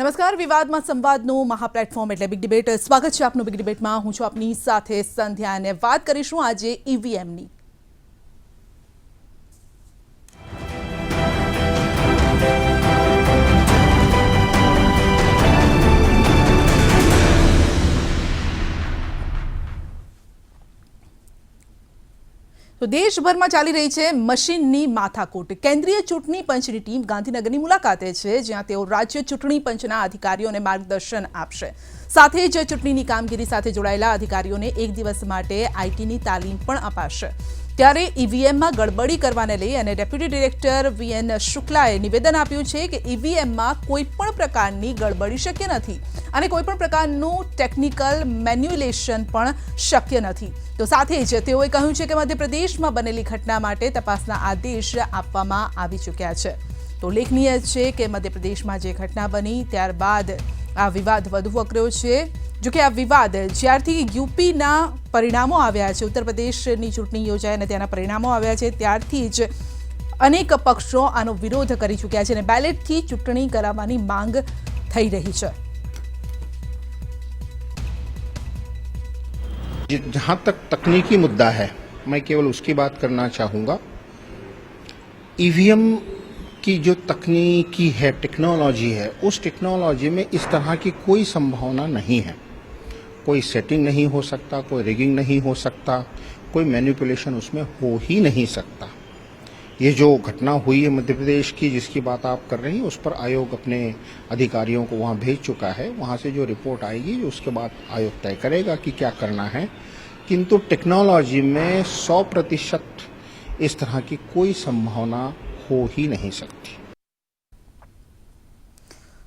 નમસ્કાર, વિવાદમાં સંવાદનું મહાપ્લેટફોર્મ એટલે બિગ ડિબેટ સ્વાગત છે આપનું બિગ ડિબેટમાં હું છું આપની સાથે સંધ્યા અને વાત કરીશું આજે ઈવીએમની તો દેશભરમાં ચાલી રહી છે મશીનની માથાકૂટ. કેન્દ્રીય ચૂંટણી પંચની ટીમ ગાંધીનગરની મુલાકાતે છે, જ્યાં તેઓ રાજ્ય ચૂંટણી પંચના અધિકારીઓને માર્ગદર્શન આપશે. સાથે જ ચૂંટણીની કામગીરી સાથે જોડાયેલા અધિકારીઓને એક દિવસ માટે આઈટીની તાલીમ પણ અપાશે. ત્યારે ઈવીએમમાં ગડબડી કરવાને લઈ અને ડેપ્યુટી ડિરેક્ટર વીએન શુક્લાએ નિવેદન આપ્યું છે કે ઈવીએમમાં કોઈ પણ પ્રકારની ગડબડી શક્ય નથી અને કોઈ પણ પ્રકારનું ટેકનિકલ મેન્યુલેશન પણ શક્ય નથી. તો સાથે જ તેઓએ કહ્યું છે કે મધ્યપ્રદેશમાં બનેલી ઘટના માટે તપાસના આદેશ આપવામાં આવી ચૂક્યા છે. તો ઉલ્લેખનીય છે કે મધ્યપ્રદેશમાં જે ઘટના બની ત્યારબાદ આ વિવાદ વધુ વકર્યો છે જો કે આ વિવાદ જ્યારથી યુપીના પરિણામો આવ્યા છે ઉત્તર પ્રદેશની ચૂંટણી યોજાઈ અને ત્યાંના પરિણામો આવ્યા છે ત્યારથી જ અનેક પક્ષો આનો વિરોધ કરી ચૂક્યા છે અને બેલેટથી ચૂંટણી કરાવવાની માંગ થઈ રહી છે जहाँ तक तकनीकी मुद्दा है मैं केवल उसकी बात करना चाहूँगा ईवीएम की जो तकनीकी है टेक्नोलॉजी है, उस टेक्नोलॉजी में इस तरह की कोई संभावना नहीं है। कोई सेटिंग नहीं हो सकता, कोई रिगिंग नहीं हो सकता, कोई मैनिपुलेशन उसमें हो ही नहीं सकता। ये जो घटना हुई है मध्य प्रदेश की, जिसकी बात आप कर रही हैं, उस पर आयोग अपने अधिकारियों को वहाँ भेज चुका है। वहाँ से जो रिपोर्ट आएगी उसके बाद आयोग तय करेगा कि क्या करना है। किंतु टेक्नोलॉजी में 100 प्रतिशत इस तरह की कोई संभावना हो ही नहीं सकती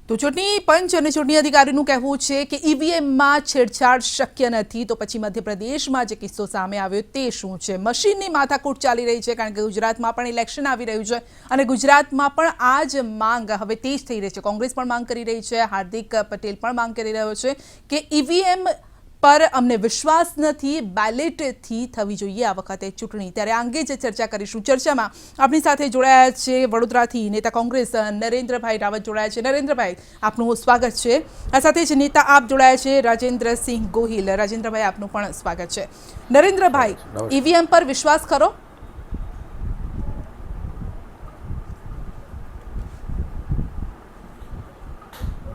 તો ચૂંટણી પંચ અને ચૂંટણી અધિકારીનું કહેવું છે કે ઈવીએમમાં છેડછાડ શક્ય નથી તો પછી મધ્યપ્રદેશમાં જે કિસ્સો સામે આવ્યો તે શું છે મશીનની માથાકૂટ ચાલી રહી છે કારણ કે ગુજરાતમાં પણ ઇલેક્શન આવી રહ્યું છે અને ગુજરાતમાં પણ આ જ માંગ હવે તેજ થઈ રહી છે કોંગ્રેસ પણ માંગ કરી રહી છે હાર્દિક પટેલ પણ માંગ કરી રહ્યો છે કે ઈવીએમ પર અમને વિશ્વાસ નથી બેલેટથી થવી જોઈએ આ વખતે ચૂંટણી. ત્યારે આ અંગે જ ચર્ચા કરીશું ચર્ચામાં આપણી સાથે જોડાયા છે વડોદરાથી નેતા કોંગ્રેસ નરેન્દ્રભાઈ રાવત જોડાયા છે. નરેન્દ્રભાઈ આપનું સ્વાગત છે. આ સાથે જ નેતા આપ જોડાયા છે રાજેન્દ્રસિંહ ગોહિલ. રાજેન્દ્રભાઈ આપનું પણ સ્વાગત છે. નરેન્દ્રભાઈ ઈવીએમ પર વિશ્વાસ કરો?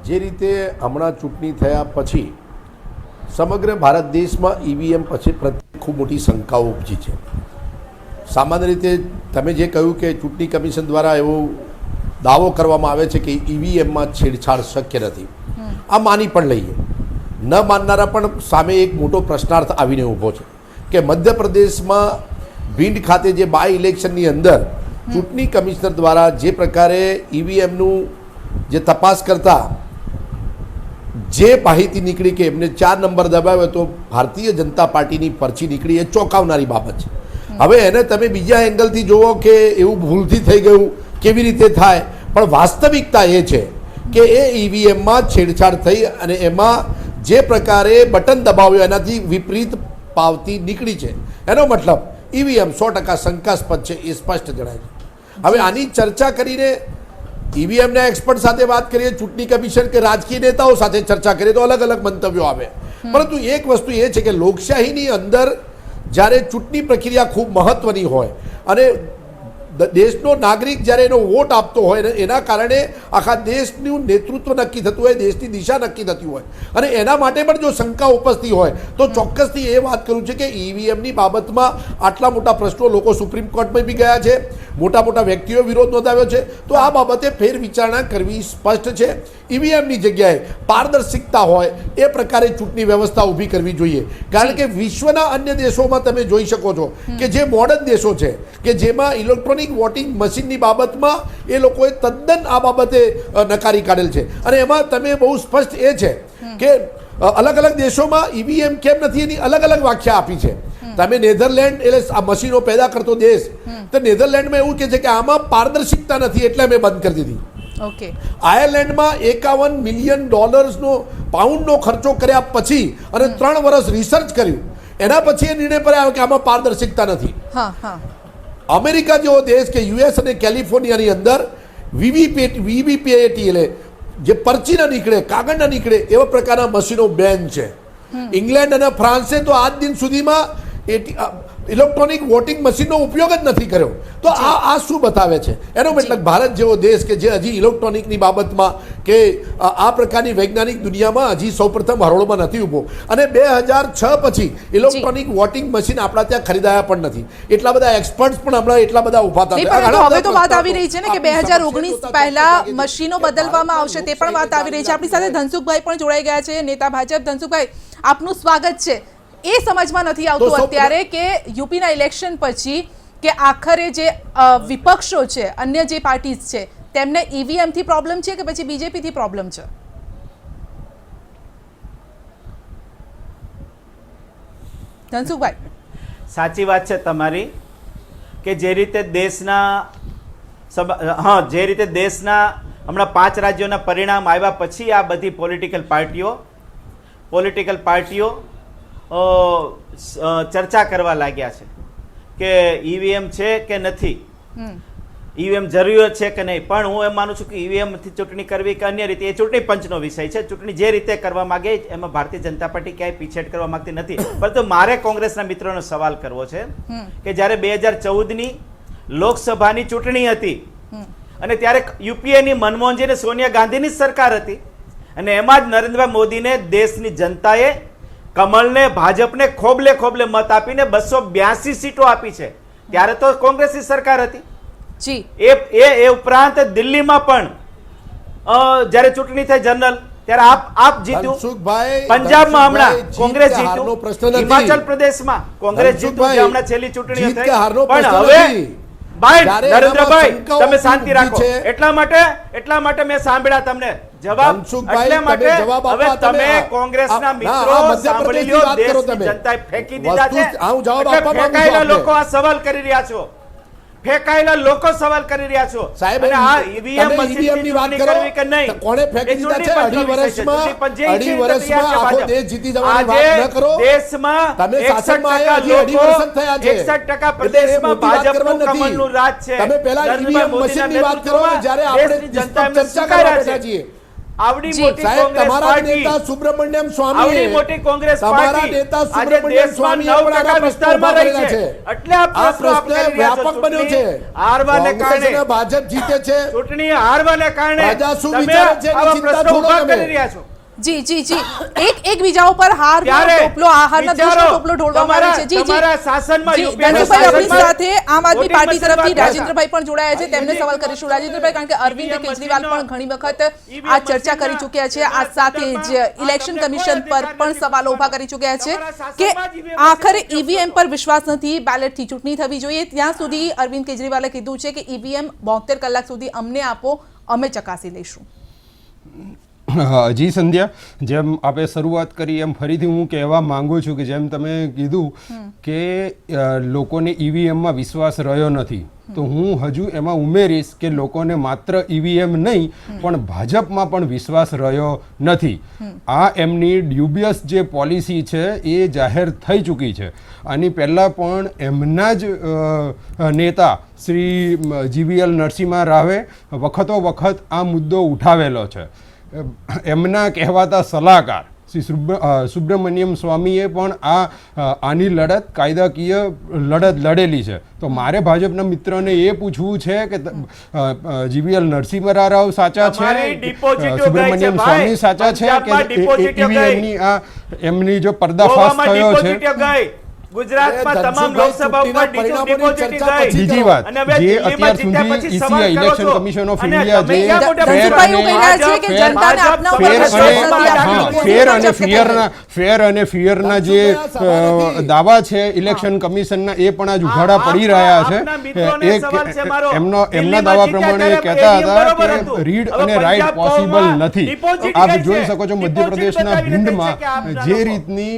જે રીતે હમણાં ચૂંટણી થયા પછી સમગ્ર ભારત દેશમાં ઈવીએમ પછી પ્રત્યે ખૂબ મોટી શંકાઓ ઉપજી છે. સામાન્ય રીતે તમે જે કહ્યું કે ચૂંટણી કમિશન દ્વારા એવો દાવો કરવામાં આવે છે કે ઈવીએમમાં છેડછાડ શક્ય નથી. આ માની પણ લઈએ. ન માનનારા પણ સામે એક મોટો પ્રશ્નાર્થ આવીને ઊભો છે કે મધ્યપ્રદેશમાં ભીંડ ખાતે જે બાય ઇલેક્શનની અંદર ચૂંટણી કમિશનર દ્વારા જે પ્રકારે ઈવીએમનું જે તપાસ કરતા જે માહિતી નીકળી કે એમને ચાર નંબર દબાવ્યો તો ભારતીય જનતા પાર્ટીની પરચી નીકળી એ ચોંકાવનારી બાબત છે. હવે એને તમે બીજા એંગલથી જુઓ કે એવું ભૂલથી થઈ ગયું કેવી રીતે થાય? પણ વાસ્તવિકતા એ છે કે એ ઈવીએમમાં છેડછાડ થઈ અને એમાં જે પ્રકારે બટન દબાવ્યો એનાથી વિપરીત પાવતી નીકળી છે. એનો મતલબ ઈવીએમ સો ટકા શંકાસ્પદ છે એ સ્પષ્ટ જણાય છે. હવે આની ચર્ચા કરીને ઈવીએમના એક્સપર્ટ સાથે વાત કરીએ ચૂંટણી કમિશન કે રાજકીય નેતાઓ સાથે ચર્ચા કરીએ તો અલગ અલગ મંતવ્યો આવે. પરંતુ એક વસ્તુ એ છે કે લોકશાહીની અંદર જ્યારે ચૂંટણી પ્રક્રિયા ખૂબ મહત્વની હોય અને દેશનો નાગરિક જ્યારે એનો વોટ આપતો હોય એના કારણે આખા દેશનું નેતૃત્વ નક્કી થતું હોય, દેશની દિશા નક્કી થતી હોય. અને એના માટે પણ જો શંકા ઉપસ્થિત હોય, તો ચોક્કસથી એ વાત કરું છે કે ઈવીએમની બાબતમાં આટલા મોટા પ્રશ્નો લોકો સુપ્રીમ કોર્ટમાં બી ગયા છે, મોટા મોટા વ્યક્તિઓ વિરોધ નોંધાવ્યો છે, તો આ બાબતે ફેર વિચારણા કરવી સ્પષ્ટ છે. ઈવીએમની જગ્યાએ પારદર્શિકતા હોય, એ પ્રકારે ચૂંટણી વ્યવસ્થા ઊભી કરવી જોઈએ. કારણ કે વિશ્વના અન્ય દેશોમાં તમે જોઈ શકો છો કે જે મોડર્ન દેશો છે, કે જેમાં ઇલેક્ટ્રોનિક વોટિંગ મશીનની બાબતમાં એ લોકોએ તદ્દન આ બાબતે નકારી કાઢેલ છે. અને એમાં તમે બહુ સ્પષ્ટ એ છે કે અલગ અલગ દેશોમાં ઈવીએમ કેમ નથી એની અલગ અલગ વ્યાખ્યા આપી છે. તમે નેધરલેન્ડ એટલે આ મશીનો પેદા કરતો દેશ તો નેધરલેન્ડમાં એવું કે છે કે આમાં પારદર્શિકતા નથી એટલે અમે બંધ કરી દીધી. ઓકે. આયર્લેન્ડમાં એકાવન મિલિયન ડોલર્સનો પાઉન્ડનો ખર્ચો કર્યા પછી અને ત્રણ વર્ષ રિસર્ચ કર્યું. એના પછી એ નિર્ણય પર આવ્યો કે આમાં પારદર્શિકતા નથી. હા હા. અમેરિકા જેવો દેશ કે યુએસ અને કેલિફોર્નિયાની અંદર વીવીપીએટી વીવીપીએટી એટલે જે પરચી ના નીકળે કાગળ ના નીકળે એવા પ્રકારના મશીનો બેન છે. ઇંગ્લેન્ડ અને ફ્રાન્સે તો આજ દિન સુધીમાં ઇલેક્ટ્રોનિક વોટિંગ મશીનનો ઉપયોગ જ નથી કર્યો. તો આ આ શું બતાવે છે? એનો મતલબ ભારત જેવો દેશ કે જે હજી ઇલેક્ટ્રોનિકની બાબતમાં કે આ પ્રકારની વૈજ્ઞાનિક દુનિયામાં હજી સૌપ્રથમ હરોળમાં નથી ઊભો. અને બે હજાર છ પછી ઇલેક્ટ્રોનિક વોટિંગ મશીન આપણા ત્યાં ખરીદાયા પણ નથી. એટલા બધા એક્સપર્ટ્સ પણ હમણાં એટલા બધા ઊભા થતા હવે તો વાત આવી રહી છે ને કે બે હજાર ઓગણીસ પહેલા મશીનો બદલવામાં આવશે તે પણ વાત આવી રહી છે. આપણી સાથે ધનસુખભાઈ પણ જોડાઈ ગયા છે નેતા ભાજપ. ધનસુખભાઈ આપનું સ્વાગત છે. એ સમજમાં નથી આવતું અત્યારે કે યુપીના ઇલેક્શન પછી કે આખરે જે વિપક્ષો છે અન્ય જે પાર્ટીઝ છે તેમને ઈવીએમથી પ્રોબ્લેમ છે કે પછી બીજેપી થી પ્રોબ્લેમ છે? ધનસુખભાઈ. સાચી વાત છે તમારી કે જે રીતે દેશના હા જે રીતે દેશના હમણાં પાંચ રાજ્યોના પરિણામ આવ્યા પછી આ બધી પોલિટિકલ પાર્ટીઓ પોલિટિકલ પાર્ટીઓ ચર્ચા કરવા લાગ્યા છે કે ઈવીએમ છે કે નથી? ઈવીએમ જરૂરિયાત છે કે નહીં? પણ હું એમ માનું છું કે ઈવીએમથી ચૂંટણી કરવી કે અન્ય રીતે એ ચૂંટણી પંચનો વિષય છે. ચૂંટણી જે રીતે કરવા માગે એમાં ભારતીય જનતા પાર્ટી ક્યાંય પીછેટ કરવા માંગતી નથી. પરંતુ મારે કોંગ્રેસના મિત્રોનો સવાલ કરવો છે કે જ્યારે બે હજાર ચૌદની લોકસભાની ચૂંટણી હતી અને ત્યારે યુપીએની મનમોહનજી અને સોનિયા ગાંધીની જ સરકાર હતી અને એમાં જ નરેન્દ્ર મોદીને દેશની જનતાએ કમળને ભાજપને ખોબલે ખોબલે મત આપીને બસો બ્યાસી સીટો આપી છે. ત્યારે તો કોંગ્રેસની સરકાર હતી. જી. એ એ એ ઉપરાંત દિલ્હીમાં પણ અ, જ્યારે ચૂંટણી થઈ જનરલ ત્યારે આપ આપ જીત્યું. પંજાબમાં હમણાં કોંગ્રેસ જીત્યું. હિમાચલ પ્રદેશમાં કોંગ્રેસ જીત્યું હમણાં છેલ્લી ચૂંટણી થઈ પણ હવે ભાઈ નરેન્દ્રભાઈ તમે શાંતિ રાખો. એટલા માટે એટલા માટે મેં સાંભળ્યા તમને જવાબ. એટલે માટે હવે તમે કોંગ્રેસના મિત્રો સાંભળી કરો દેશની જનતાએ ફેંકી દીધા છે. હું જવાબ આપવા માંગુ લોકો આ સવાલ કરી રહ્યા છો. ફેંકાયેલા લોકો સવાલ કરી રહ્યા છો સાહેબ, અને આ ઈવીએમ EVM ની વાત કરો કે નહીં કોણે ફેંકી દીધા છે? અઢી. વર્ષમાં- અઢી વર્ષમાં આખો દેશ જીતી જવાની વાત ન કરો. દેશમાં તમે શાસનમાં આવ્યા હજી અઢી વર્ષ થયા છે. 61% પ્રદેશમાં ભાજપનું કમળનું રાજ છે તમે પહેલા ઈવીએમ મશીનની વાત કરો જ્યારે આપણે જનતા ચર્ચા કરવા બેઠા છીએ આવડી મોટી કોંગ્રેસ તમારા પાર્ટી. નેતા સુબ્રમણ્યમ સ્વામી આવડી મોટી કોંગ્રેસ તમારા પાર્ટી. નેતા સુબ્રમણ્યમ સ્વામી સ્વામીએ નવ પણ ટકા આના પ્રશ્નો વિસ્તારમાં રહી છે. એટલે આ પ્રશ્ન વ્યાપક બન્યો છે. હારવાને કારણે ભાજપ જીતે છે. ચૂંટણી હારવાને કારણે પ્રજા શું વિચારે છે એની ચિંતા છોડો તમે. કરી રહ્યા છો. જી જી જી. એક એક બીજા ઉપર હાર ટોપલો આહારના દોષનો ટોપલો ઢોળવામાં આવે છે. જી જી. શાસનમાં યુપીએ આપણી સાથે આમ આદમી પાર્ટી તરફથી રાજેન્દ્રભાઈ પણ જોડાયા છે. તેમને સવાલ કરીશું. રાજેન્દ્રભાઈ કારણ કે અરવિંદ કેજરીવાલ પણ ઘણી વખત આ ચર્ચા કરી ચુક્યા છે. આ સાથે જ ઇલેક્શન કમિશન પર પણ સવાલો ઊભા કરી ચૂક્યા છે કે આખરે ઈવીએમ પર વિશ્વાસ નથી બેલેટથી ચૂંટણી થવી જોઈએ. ત્યાં સુધી અરવિંદ કેજરીવાલે કીધું છે કે ઈવીએમ બોતેર કલાક સુધી અમને આપો અમે ચકાસી લઈશું. હા, જી સંધ્યા. જેમ આપણે શરૂઆત કરી એમ ફરીથી હું કહેવા માંગુ છું કે જેમ તમે કીધું કે લોકોને ઈવીએમમાં વિશ્વાસ રહ્યો નથી. તો હું હજુ એમાં ઉમેરીશ કે લોકોને માત્ર ઈવીએમ નહીં પણ ભાજપમાં પણ વિશ્વાસ રહ્યો નથી. આ એમની ડ્યુબિયસ જે પોલિસી છે એ જાહેર થઈ ચૂકી છે. આની પહેલાં પણ એમના જ નેતા શ્રી જીવીએલ નરસિંહા રાવે વખતો વખત આ મુદ્દો ઉઠાવેલો છે. એમના કહેવાતા સલાહકાર શ્રી સુબ્રમણ્યમ સ્વામીએ પણ આ આની લડત કાયદાકીય લડત લડેલી છે. તો મારે ભાજપના મિત્રોને એ પૂછવું છે કે જીવીએલ નરસિંહ રાવ સાચા છે? સુબ્રમણ્યમ સ્વામી સાચા છે? કે deposito એમની આ એમની જો પર્દાફાશ થયો છે? ગુજરાતમાં તમામ લોકસભા ઉપર બીજી વાત જે અત્યાર સુધી ઇલેક્શન કમિશન ઓફ ઇન્ડિયા જે ફેર અને ફિયરના ફેર અને ફિયરના જે દાવા છે ઇલેક્શન કમિશનના એ પણ આજ ઉઘાડા પડી રહ્યા છે. એક સવાલ છે મારો. એમનો એમના દાવા પ્રમાણે કહેતા હતા કે રીડ અને રાઇટ પોસિબલ નથી. આપ જોઈ શકો છો મધ્યપ્રદેશના ભીંડમાં જે. રીતની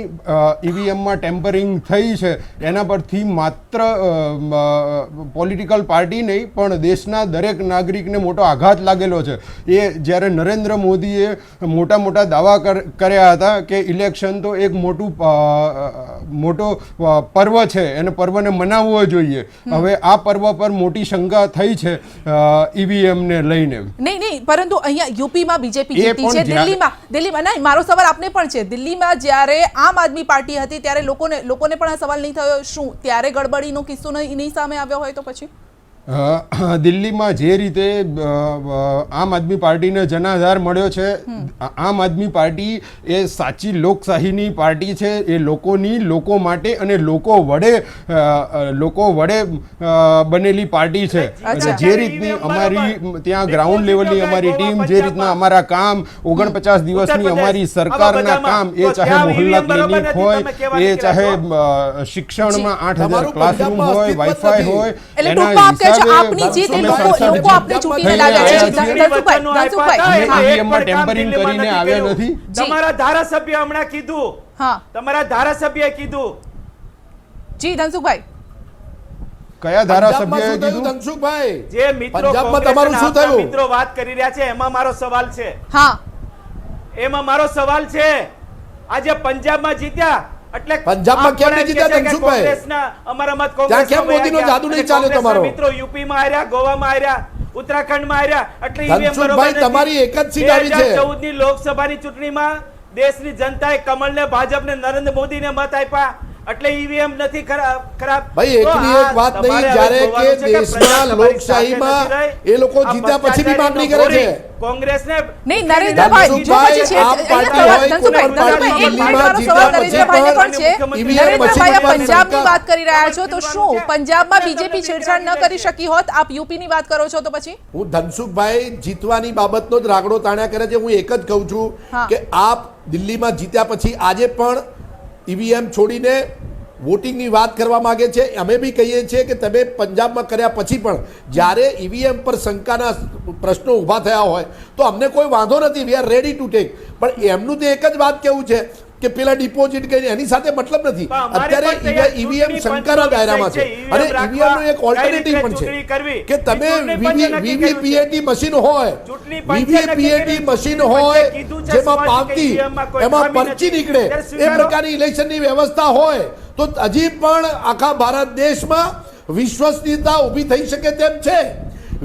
ઈવીએમમાં ટેમ્પરિંગ થઈ થઈ છે. એના પરથી માત્ર પોલિટિકલ પાર્ટી નહીં પણ દેશના દરેક નાગરિકને મોટો આઘાત લાગેલો છે. એ જ્યારે નરેન્દ્ર મોદીએ મોટા મોટા દાવા કર્યા હતા કે ઇલેક્શન તો એક મોટું મોટો પર્વ છે. એને પર્વને મનાવવો જોઈએ. હવે આ પર્વ પર મોટી શંકા થઈ છે ઈવીએમને લઈને. નહીં નહીં પરંતુ અહીંયા યુપીમાં બીજેપી જીતી છે. દિલ્હીમાં દિલ્હીમાં નહીં મારો સવાલ આપને પણ છે. દિલ્હીમાં જ્યારે આમ આદમી પાર્ટી હતી ત્યારે લોકોને લોકોને પણ આ સવાલ નહીં થયો શું? ત્યારે ગડબડીનો કિસ્સો નહીં સામે આવ્યો હોય તો પછી? દિલ્હીમાં જે રીતે આમ આદમી પાર્ટીને જનાધાર મળ્યો છે આમ આદમી પાર્ટી એ સાચી લોકશાહીની પાર્ટી છે એ લોકોની લોકો માટે અને લોકો વડે લોકો વડે બનેલી પાર્ટી છે. અને જે રીતની અમારી ત્યાં ગ્રાઉન્ડ લેવલની અમારી ટીમ જે રીતના અમારા કામ ઓગણપચાસ દિવસની અમારી સરકારના કામ એ ચાહે મોહલ્લા ક્લિનિક હોય એ ચાહે શિક્ષણમાં આઠ હજાર ક્લાસરૂમ હોય વાઇફાઈ વાઈફાઈ હોય એના ટૂંકમાં આપ કહો છો હિસાબે આપની જીત લોકો આપને ચૂંટીને લાવ્યા છે. આવ્યા છીએ. ધનસુખભાઈ ધનસુખભાઈ અમે હા. EVM માં ટેમ્પરિંગ કરીને આવ્યા નથી. તમારા ધારાસભ્ય હમણાં કીધું. હા. તમારા ધારાસભ્યએ કીધું. જી ધનસુખભાઈ. કયા પંજાબમાં ધારાસભ્યએ શું થયું કીધું? ધનસુખભાઈ? જે મિત્રો તમારું શું થયું? મિત્રો વાત કરી રહ્યા છે એમાં મારો સવાલ છે. હા. એમાં મારો સવાલ છે. આજે પંજાબમાં જીત્યા. એટલે પંજાબમાં કેમ નહીં જીત્યા, ધનસુખભાઈ? કોંગ્રેસના અમારા મત ત્યાં કેમ મોદીનો જાદુ નહીં ચાલ્યો તમારો? મિત્રો યુપીમાં હાર્યા ગોવામાં હાર્યા ઉત્તરાખંડમાં હાર્યા એટલે ઈવીએમ બરોબર. તમારી એક જ સીટ આવી છે. 2014 ની લોકસભાની ચૂંટણીમાં દેશની જનતાએ કમળને ભાજપને નરેન્દ્ર મોદીને મત આપ્યા એટલે ઈવીએમ નથી ખરાબ ખરાબ. ભાઈ એકની એક વાત નહીં જ્યારે કે દેશમાં લોકશાહીમાં. એ લોકો જીત્યા પછી બી માંગણી કરે છે. કોંગ્રેસને નહીં નરેન્દ્રભાઈ જો પછી છે આપ પાર્ટી હોય, ધનસુખભાઈ, કોઈ પણ ધનસુખભાઈ, એક પાર્ટી મિનિટ જીત્યા સવાલ પછી નરેન્દ્રભાઈને પણ છે નરેન્દ્રભાઈ આ પંજાબની વાત કરી રહ્યા છો તો શું. પંજાબમાં બીજેપી છેડછાડ ન કરી શકી હોત? આપ યુપીની વાત કરો છો તો પછી? હું ધનસુખભાઈ જીતવાની બાબતનો જ રાગડો તાણ્યા કરે છે. હું એક જ કહું છું કે આપ દિલ્હીમાં જીત્યા પછી આજે પણ ઈવીએમ છોડીને વોટિંગની વાત કરવા માંગે છે. અમે બી કહીએ છીએ કે તમે પંજાબમાં કર્યા પછી પણ જ્યારે ઈવીએમ પર શંકાના પ્રશ્નો ઊભા થયા હોય તો અમને કોઈ વાંધો નથી. We are ready to take પણ એમનું તો એક જ વાત કેવું છે. કે પેલા ડિપોઝિટ કરીને એની સાથે મતલબ નથી. અત્યારે ઈવીએમ ચૂંટણી શંકાના દાયરામાં છે અને ઈવીએમ નો એક ઓલ્ટરનેટિવ પણ છે કે તમે. વીવીપીએટી મશીન હોય વીવીપીએટી મશીન હોય જેમાં પાવતી એમાં પરચી નીકળે. એ પ્રકારની ઇલેક્શનની વ્યવસ્થા હોય તો હજી પણ આખા ભારત દેશમાં વિશ્વસનીયતા ઊભી થઈ શકે તેમ છે.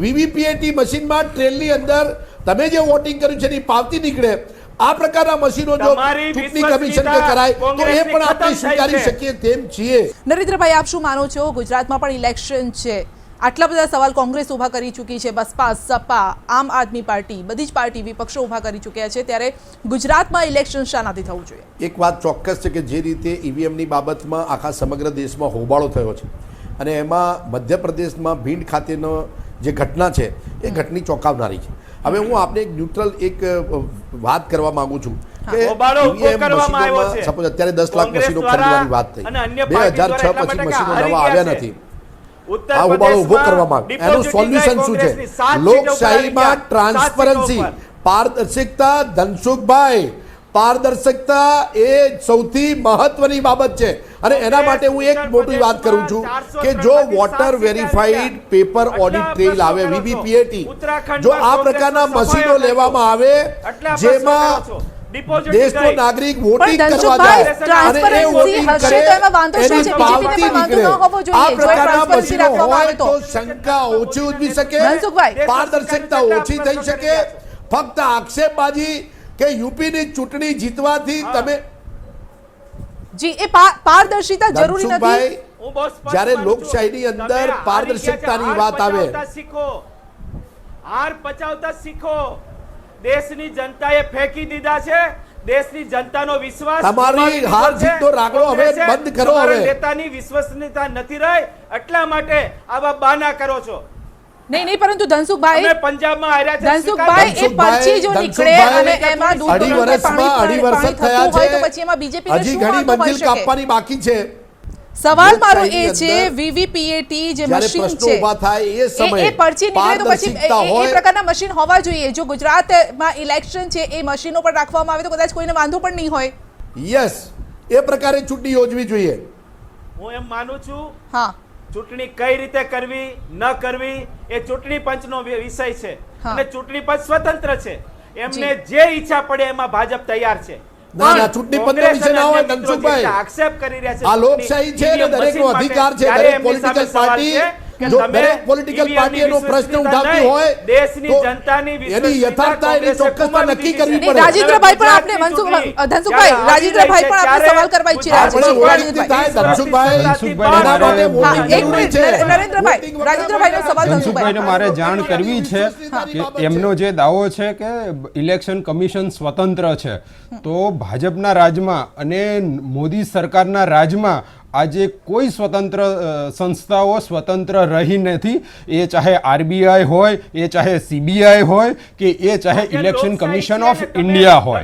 વીવીપીએટી મશીનમાં ટ્રેનની અંદર તમે જે વોટિંગ કર્યું છે એની પાવતી નીકળે. આ પ્રકારના મશીનો જો ચૂંટણી કમિશન કે કરાય તો એ પણ આપણે સ્વીકારી શકીએ તેમ છીએ. નરેન્દ્રભાઈ આપ શું માનો છો? ગુજરાતમાં પણ ઇલેક્શન છે. આટલા બધા સવાલ કોંગ્રેસ ઊભા કરી ચૂકી છે. બસપા સપા આમ આદમી પાર્ટી બધી જ પાર્ટી વિપક્ષો ઊભા કરી ચૂક્યા છે. ત્યારે ગુજરાતમાં ઇલેક્શન શાનાથી થવું જોઈએ. એક વાત ચોક્કસ છે કે જે રીતે ઈવીએમની બાબતમાં આખા સમગ્ર દેશમાં હોબાળો થયો છે અને એમાં મધ્યપ્રદેશમાં ભીંડ ખાતેનો જે ઘટના છે એ ઘટની ચોંકાવનારી છે. હવે હું આપને એક ન્યુટ્રલ એક વાત કરવા માંગુ છું કે. સપોઝ અત્યારે દસ લાખ મશીનો ખરીદવાની વાત થઈ. બે હજાર છ પછી મશીનો નવા આવ્યા નથી. આ હોબાળો ઊભો કરવામાં આવ્યો. એનું સોલ્યુશન શું છે? લોકશાહીમાં આવી ટ્રાન્સપરન્સી પારદર્શિકતા ધનસુખભાઈ પારદર્શકતા એ સૌથી મહત્વની બાબત છે. અને એના માટે હું એક મોટી વાત કરું છું કે જો voter verified paper audit trail આવે વીબીપીએટી જો આ પ્રકારના મશીનો લેવામાં આવે જેમાં દેશનો નાગરિક વોટિંગ કરવા જાય અને એ વોટિંગ કરે એની પાવતી નીકળે. આ પ્રકારના મશીનો હોય તો. તો શંકા ઓછી ઉદભી શકે પારદર્શકતા ઓછી થઈ શકે. ફક્ત આક્ષેપબાજી કે યુપીની ચૂંટણી જીતવાથી તમે જી એ પારદર્શિતા જરૂરી નથી. જ્યારે લોકશાહીની અંદર પારદર્શકતાની વાત હાર આવે. પચાવતા શીખો. હાર પચાવતા શીખો. દેશની જનતાએ ફેંકી દીધા છે. દેશની જનતાનો વિશ્વાસ તમારી હાર છે. જીતનો રાગડો હવે બંધ કરો હવે. નેતાની વિશ્વસનીયતા નથી રહી. એટલા માટે આવા બાના કરો છો. નહીં નહીં પરંતુ ધનસુખભાઈ અમે પંજાબમાં આવ્યા છે ધનસુખભાઈ એ પરચી જો નીકળે અને એમાં દૂધ અઢી વર્ષમાં અઢી વર્ષ થયા છે હોય તો પછી એમાં બીજેપી હજી ઘણી મંજિલ કાપવાની બાકી છે. સવાલ મારો એ છે વીવીપીએટી જે મશીન છે એ એ સમયે એ પર્ચી નીકળે તો પછી એ-. પ્રકારના મશીન હોવા જોઈએ. જો ગુજરાતમાં ઇલેક્શન છે એ મશીનો પર રાખવામાં આવે તો કદાચ કોઈને વાંધો પણ નહીં હોય. યસ એ પ્રકારે ચૂંટણી યોજવી જોઈએ. હું એમ માનું છું હા. ચૂંટણી કઈ રીતે કરવી ન કરવી એ ચૂંટણી પંચનો વિષય છે. અને ચૂંટણી પંચ સ્વતંત્ર છે એમને જે ઈચ્છા પડે એમાં ભાજપ તૈયાર છે ના, ના, ચૂંટણી ના હોય, ધનસુખભાઈ. આક્ષેપ કરી રહ્યા છે આ લોકશાહી છે દરેકનો અધિકાર છે દરેક પોલિટિકલ પાર્ટી છે કે જો તમે દરેક પોલિટિકલ EVM ની પાર્ટી એનો પ્રશ્ન ઉઠાવતી હોય દેશની જનતાની એની યથાર્થતા એની ચોક્કસતા નક્કી કરવી પડે. રાજેન્દ્રભાઈ પણ આપણે ધનસુખભાઈ, રાજેન્દ્રભાઈ પણ આપણે સવાલ કરવા ઈચ્છી રહ્યા છે. રાજેન્દ્રભાઈ, રાજેન્દ્રભાઈ, ધનસુખભાઈ, એના માટે વોટિંગ જરૂરી છે. નરેન્દ્રભાઈ રાજેન્દ્રભાઈનો સવાલ ધનસુખભાઈને મારે જાણ કરવી છે કે એમનો જે દાવો છે કે ઇલેક્શન કમિશન સ્વતંત્ર છે તો ભાજપના રાજમાં અને મોદી સરકારના રાજમાં આજે કોઈ સ્વતંત્ર સંસ્થાઓ સ્વતંત્ર રહી નથી. એ ચાહે આરબીઆઈ હોય એ ચાહે સીબીઆઈ હોય કે એ ચાહે ઇલેક્શન કમિશન ઓફ ઇન્ડિયા હોય.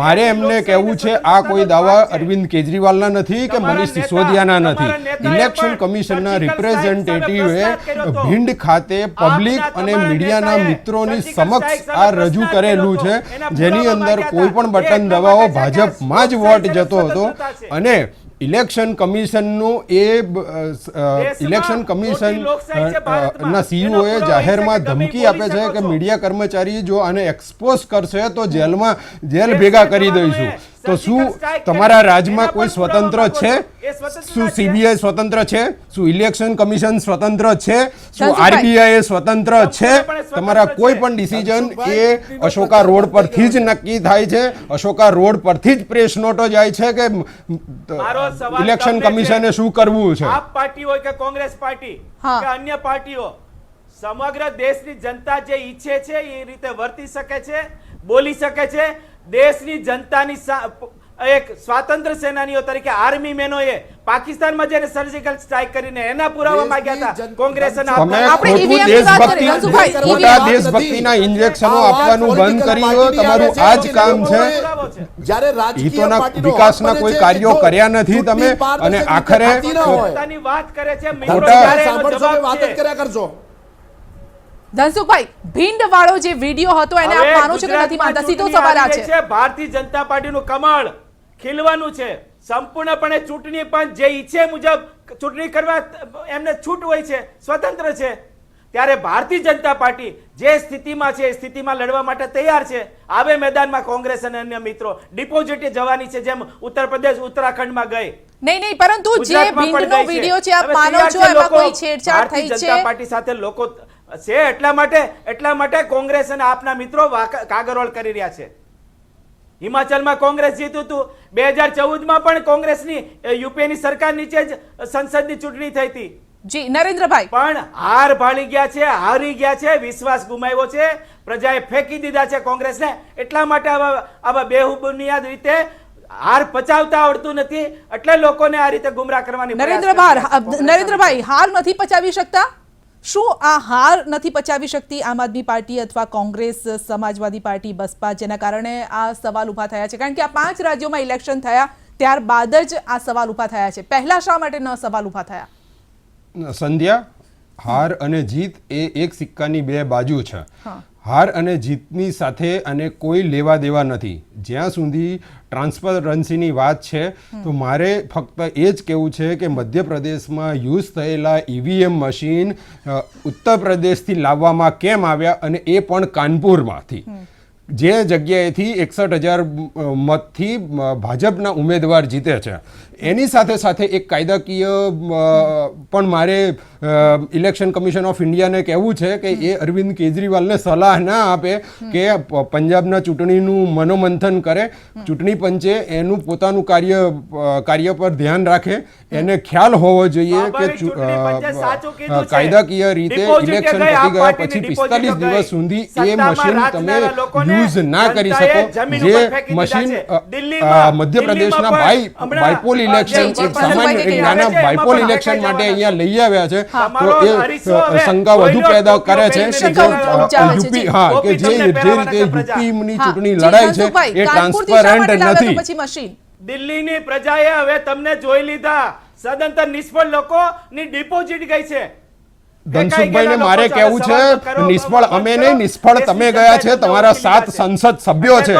મારે એમને કહેવું છે આ કોઈ દાવા અરવિંદ કેજરીવાલના નથી કે મનીષ સિસોદિયાના નથી. ઇલેક્શન કમિશનના રિપ્રેઝેન્ટેટિવે ભિંડ ખાતે પબ્લિક અને મીડિયાના મિત્રોની સમક્ષ આ રજૂ કરેલું છે. જેની અંદર કોઈ પણ બટન દવાઓ દબાવો ભાજપમાં જ વોટ જતો હતો. અને ઇલેક્શન કમિશનનું એ ઇલેક્શન કમિશન ના સીઈઓએ જાહેરમાં કે તમે ધમકી આપે છે કે મીડિયા કર્મચારી જો આને એક્સપોઝ કરશે તો જેલમાં જેલ ભેગા કરી દઈશું. તો શું તમારા રાજ્યમાં રાજમાં કોઈ સ્વતંત્ર છે? શું સીબીઆઈ સ્વતંત્ર છે? શું ઇલેક્શન કમિશન સ્વતંત્ર છે? શું. આરબીઆઈ સ્વતંત્ર છે? તમારા કોઈ પણ ડિસિઝન એ અશોકા રોડ પરથી જ નક્કી થાય છે? અશોકા રોડ પરથી જ પ્રેસ નોટો જાય છે કે ઇલેક્શન કમિશને શું કરવું છે? આપ પાર્ટી હોય કે કોંગ્રેસ પાર્ટી કે અન્ય પાર્ટીઓ સમગ્ર દેશની જનતા જે ઈચ્છે છે એ રીતે વર્તી શકે છે બોલી શકે છે દેશની જનતાની એક સ્વાતંત્ર સેનાનીઓ તરીકે આર્મી મેનોએ પાકિસ્તાનમાં જઈને સર્જિકલ સ્ટ્રાઇક કરીને એના પુરાવા માંગ્યા હતા. કોંગ્રેસ દેશભક્તિના ઇન્જેક્શનો આપવાનું બંધ કરી તમારું આ જ કામ છે. જ્યારે રાજકીય વિકાસના કોઈ કાર્યો કર્યા નથી તમે અને આખરે. પોતાની વાત કરે છે જવાબ વાત કર્યા કરશો ધનસુખભાઈ ભીંડ વાળો જે વીડિયો હતો એને આપ માનો છો કે નથી માનતા? સીધો સવાલ આ છે. ભારતીય જનતા પાર્ટીનું કમળ ખીલવાનું છે. સંપૂર્ણપણે ચૂંટણી પણ જે ઈચ્છે મુજબ ચૂંટણી કરવા એમને છૂટ હોય છે સ્વતંત્ર છે. ત્યારે ભારતીય જનતા પાર્ટી જે સ્થિતિમાં છે એ સ્થિતિમાં લડવા માટે તૈયાર છે. આવે મેદાનમાં કોંગ્રેસ અને અન્ય મિત્રો. ડિપોઝિટે જવાની છે જેમ ઉત્તર પ્રદેશ ઉત્તરાખંડમાં ગઈ. નહીં નહીં પરંતુ જે ભીંડનો વિડિયો છે. આપ માનો છો એમાં કોઈ છેડછાડ થઈ ભારતીય જનતા પાર્ટી સાથે લોકો છે એટલા માટે એટલા માટે કોંગ્રેસ અને આપના મિત્રો કાગરોળ કરી રહ્યા છે. હિમાચલમાં કોંગ્રેસ જીત્યું હતું બે હજાર ચૌદમાં પણ કોંગ્રેસની યુપીએની સરકાર નીચે જ સંસદની ચૂંટણી થઈ હતી. જી નરેન્દ્રભાઈ. પણ હાર ભાળી ગયા છે હારી ગયા છે વિશ્વાસ ગુમાવ્યો છે. પ્રજાએ ફેંકી દીધા છે કોંગ્રેસને. એટલા માટે આવા આવા બેહુબુનિયાદ રીતે હાર પચાવતા આવડતું નથી. એટલે લોકોને આ રીતે ગુમરાહ કરવાની નરેન્દ્રભાઈ હાર નથી પચાવી શકતા? શું આ હાર નથી પચાવી શકતી આમ આદમી પાર્ટી અથવા કોંગ્રેસ સમાજવાદી પાર્ટી બસપા જેના કારણે આ સવાલ ઊભા થયા છે? કારણ કે આ પાંચ રાજ્યોમાં ઇલેક્શન થયા ત્યારબાદ જ આ સવાલ ઊભા થયા છે. પહેલા શા માટે ન સવાલ ઊભા થયા? સંધ્યા હાર અને જીત એ એક સિક્કાની બે બાજુ છે. હા. હાર અને જીતની સાથે અને કોઈ લેવા દેવા નથી. જ્યાં સુધી ટ્રાન્સપરન્સીની વાત છે તો મારે ફક્ત એ જ કહેવું છે કે મધ્યપ્રદેશમાં યુઝ થયેલા ઈવીએમ મશીન ઉત્તર પ્રદેશથી લાવવામાં કેમ આવ્યા અને એ પણ કાનપુરમાંથી. જે જગ્યાએથી એકસઠ હજાર મતથી ભાજપના ઉમેદવાર જીતે છે. એની સાથે સાથે એક કાયદાકીય પણ મારે ઇલેક્શન કમિશન ઓફ ઇન્ડિયાને કહેવું છે કે એ અરવિંદ કેજરીવાલને સલાહ ના આપે કે પંજાબના ચૂંટણીનું મનોમંથન કરે. ચૂંટણી પંચે એનું પોતાનું કાર્ય કાર્ય પર ધ્યાન રાખે. એને ખ્યાલ હોવો જોઈએ કે. કાયદાકીય રીતે ઇલેક્શન પતી ગયા પછી પિસ્તાલીસ દિવસ સુધી એ મશીન તમે યુઝ ના કરી શકો. જે મશીન મધ્યપ્રદેશના બાય હમણાં, બાયપોલ ઇલેક્શન સામાન્ય નાના બાયપોલ ઇલેક્શન માટે અહીંયા લઈ આવ્યા છે તો એ શંકા વધુ પેદા કરે છે કે જે યુપી હા કે જે જે રીતે યુપીની ચૂંટણી લડાઈ છે એ ટ્રાન્સપરન્ટ નથી. દિલ્હીની પ્રજાએ હવે તમને જોઈ લીધા. સદંતર નિષ્ફળ લોકોની ડિપોઝિટ ગઈ છે. ધનસુખભાઈને મારે કેવું છે નિષ્ફળ અમે નહીં નિષ્ફળ તમે ગયા છે તમારા સાત સંસદ સભ્યો છે.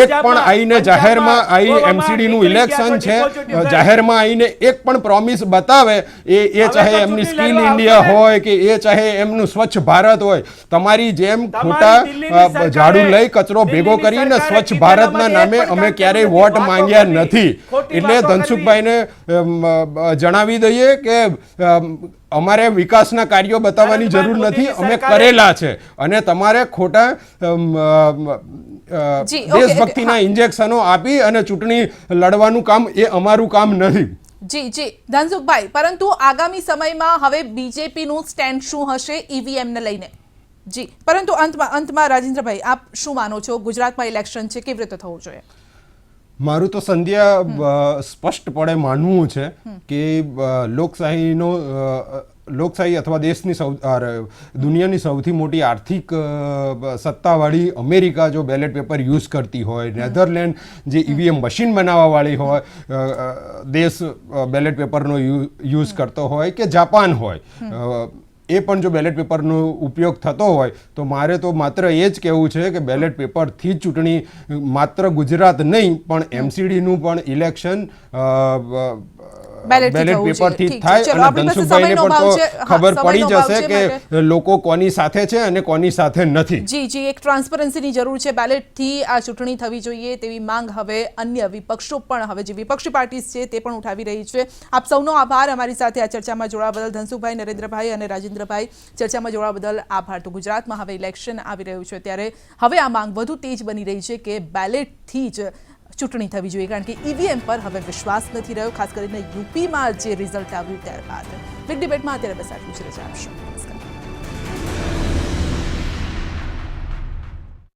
એક પણ આઈને જાહેરમાં આઈ એમસીડી નું ઇલેક્શન છે. જાહેરમાં આઈને એક પણ પ્રોમિસ બતાવે એ એ ચાહે એમની સ્કિલ ઇન્ડિયા હોય કે એ ચાહે એમનું સ્વચ્છ ભારત હોય. તમારી જેમ ખોટા ઝાડુ લઈ કચરો ભેગો કરીને સ્વચ્છ ભારતના નામે અમે ક્યારેય વોટ માંગ્યા નથી. એટલે. ધનસુખભાઈને જણાવી દઈએ કે અમારે વિકાસના કાર્યો બતાવવાની જરૂર નથી. અમે કરેલા છે. અને તમારે ખોટા દેશભક્તિના ઇન્જેક્શનો આપી અને ચૂંટણી લડવાનું કામ એ અમારું કામ નથી. જી જી. ધનસુખભાઈ પરંતુ આગામી સમયમાં હવે બીજેપીનું સ્ટેન્ડ શું હશે ઈવીએમ ને લઈને? જી પરંતુ અંતમાં અંતમાં રાજેન્દ્રભાઈ આપ શું માનો છો? ગુજરાતમાં ઇલેક્શન છે કેવી રીતે થવું જોઈએ? મારું તો સંધ્યા સ્પષ્ટપણે માનવું છે કે લોકશાહીનો લોકશાહી અથવા દેશની સૌ દુનિયાની સૌથી મોટી આર્થિક સત્તાવાળી અમેરિકા જો બેલેટ પેપર યુઝ કરતી હોય નેધરલેન્ડ જે ઈવીએમ મશીન બનાવવાવાળી હોય દેશ બેલેટ પેપરનો યુઝ કરતો હોય કે જાપાન હોય એ પણ જો બેલેટ પેપરનો ઉપયોગ થતો હોય, તો મારે તો માત્ર એ જ કહેવું છે કે બેલેટ પેપરથી જ ચૂંટણી માત્ર ગુજરાત નહીં, પણ એમસીડીનું પણ ઇલેક્શન બેલેટ છે. થાય અને ધનસુખભાઈને પણ તો ખબર પડી જશે કે લોકો કોની સાથે છે અને કોની સાથે નથી. જી જી એક ટ્રાન્સપરન્સીની જરૂર છે. બેલેટથી આ ચૂંટણી થવી જોઈએ તેવી માંગ હવે અન્ય વિપક્ષો પણ હવે જે વિપક્ષી પાર્ટીઝ છે તે પણ ઉઠાવી રહી છે. આપ સૌનો આભાર. અમારી સાથે આ ચર્ચામાં જોડાવા બદલ ધનસુખભાઈ નરેન્દ્રભાઈ અને રાજેન્દ્રભાઈ ચર્ચામાં જોડાવા બદલ આભાર. તો ગુજરાતમાં હવે ઇલેક્શન આવી રહ્યું છે ત્યારે હવે આ માંગ વધુ તેજ બની રહી છે કે બેલેટથી જ ચૂંટણી થવી જોઈએ, કારણ કે ઈવીએમ પર હવે વિશ્વાસ નથી રહ્યો, ખાસ કરીને યુપીમાં જે રિઝલ્ટ આવ્યું ત્યારબાદ. બિગ ડિબેટમાં અત્યારે બસ આટલું જ. રજા આપશું. નમસ્કાર.